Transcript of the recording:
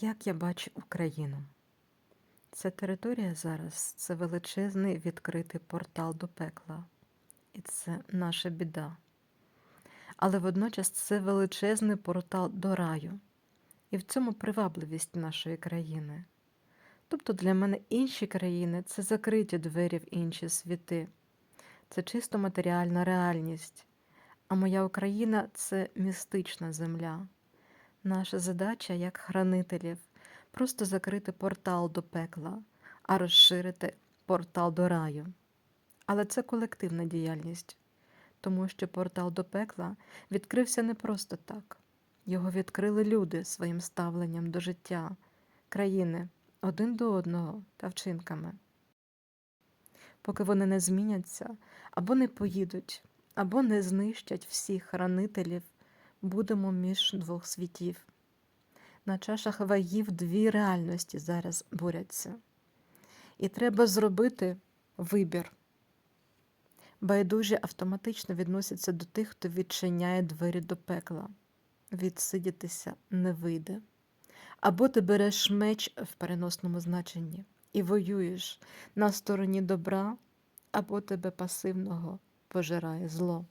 Як я бачу Україну? Ця територія зараз це величезний відкритий портал до пекла. І це наша біда. Але водночас це величезний портал до раю. І в цьому привабливість нашої країни. Тобто для мене інші країни це закриті двері в інші світи, це чисто матеріальна реальність. А моя Україна це містична земля. Наша задача як хранителів просто закрити портал до пекла, а розширити портал до раю. Але це колективна діяльність, тому що портал до пекла відкрився не просто так. Його відкрили люди своїм ставленням до життя, країни один до одного та вчинками. Поки вони не зміняться, або не поїдуть, або не знищать всіх хранителів, будемо між двох світів. На чашах вагів дві реальності зараз борються. І треба зробити вибір. Байдужі автоматично відносяться до тих, хто відчиняє двері до пекла. Відсидітися не вийде. Або ти береш меч в переносному значенні і воюєш на стороні добра, або тебе пасивного пожирає зло.